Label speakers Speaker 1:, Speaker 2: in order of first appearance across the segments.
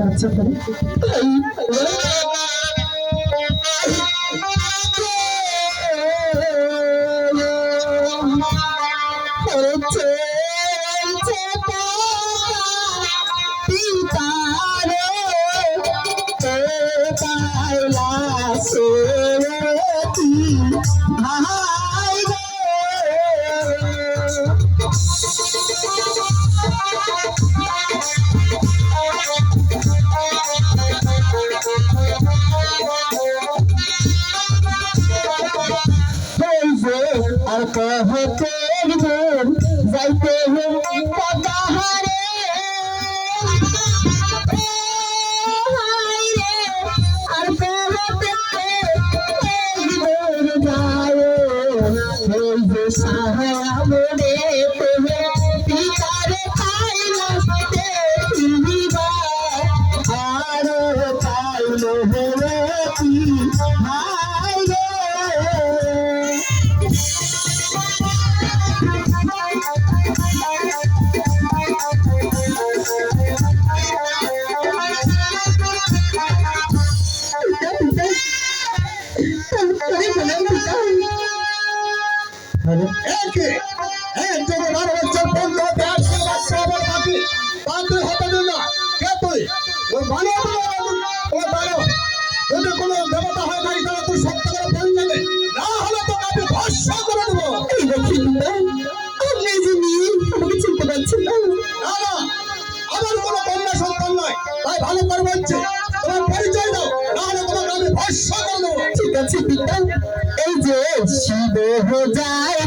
Speaker 1: আচ্ছা তাহলে। আর কহতে
Speaker 2: একে একজন বারো বছর পর্যন্ত দেড়শো বছর আমার বাকি বাকি হতে দিন না কে তুই? ওই ওই বানো যদি কোনো দেবতা হয় নাই তাহলে তুই সত্য করে বল যাবে না। হলে তোকে আমি ভস্য করে দেবো।
Speaker 1: এই দেখেন আপনি যে নিয়ে আমাকে চিনতে পারছেন না।
Speaker 2: না না আমার কোনো কন্যা সন্তান নয়। তাই ভালো করে বলছি তোমার পরিচয় দাও। না হলে তোমাকে আমি ভস্য করে দেবো।
Speaker 1: ঠিক আছে পিতা। এই যে শিব হো যায়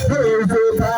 Speaker 2: বলছো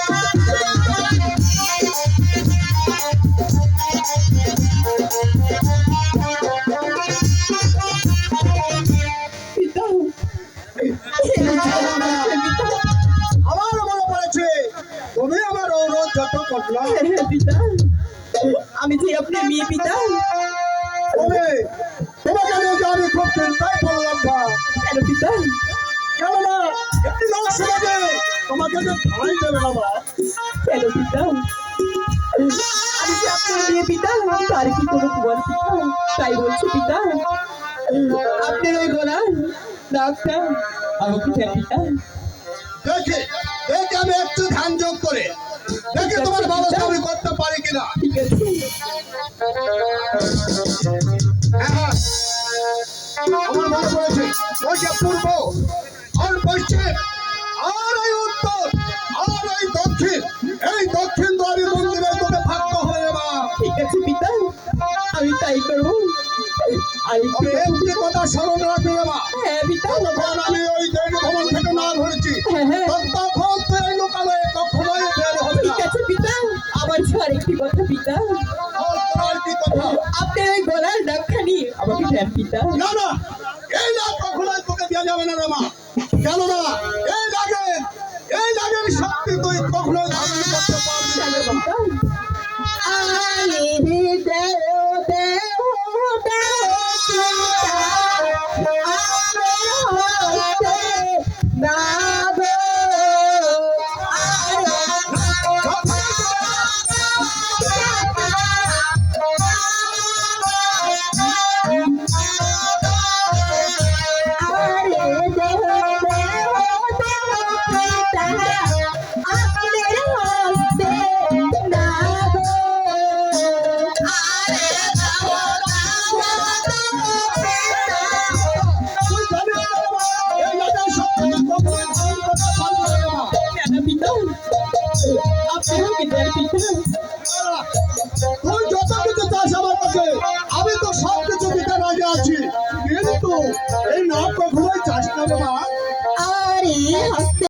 Speaker 2: পিতা?
Speaker 1: আমি যে আপনার মেয়ে পিতা?
Speaker 2: তোমাকে দেখে আমি খুব চিন্তায় পড়লাম না।
Speaker 1: কেন পিতা?
Speaker 2: কেননা একটি লোক শোনাবে তোমাকে যে ঠাঁই দেবে না মা।
Speaker 1: কেন পিতা? আমি যে আপনার মেয়ে পিতা তার কি কোনো কুমার পিতা? তাই বলছি পিতা। আপনার ওই গলার নাকটা আমাকে দেন পিতা।
Speaker 2: দেখে দেখে আমি একটু ধ্যান যোগ করে। কিনা হ্যাঁ আমার মনে পড়েছে ওই যে পূর্ব আর পশ্চিম আর এই উত্তর আর এই দক্ষিণ এই দক্ষিণ দ্বারি মন্দিরে তোকে থাকতে হবে মা
Speaker 1: ঠিক আছে পিতা আমি তাই করব আর একটু
Speaker 2: কথা স্মরণ রাখবে বাবা
Speaker 1: হ্যাঁ। পিতা
Speaker 2: যখন আমি ওই দৈব ভবন থেকে না ধরেছি
Speaker 1: একটি কথা পিতা? আপনার এই গলার ডাকখানি আমাকে দেন পিতা।
Speaker 2: না না, এই লাগ কখনোই তোকে দেওয়া যাবে না রামা কেননা, এই লাগে এই লাগের শক্তি তুই কখনোই ধারণ করতে তুই যত কিছু চাস আমার কাছে আমি তো সব কিছু দিতে রাজি আছি কিন্তু এই নাম কখনোই চাস না
Speaker 1: আরে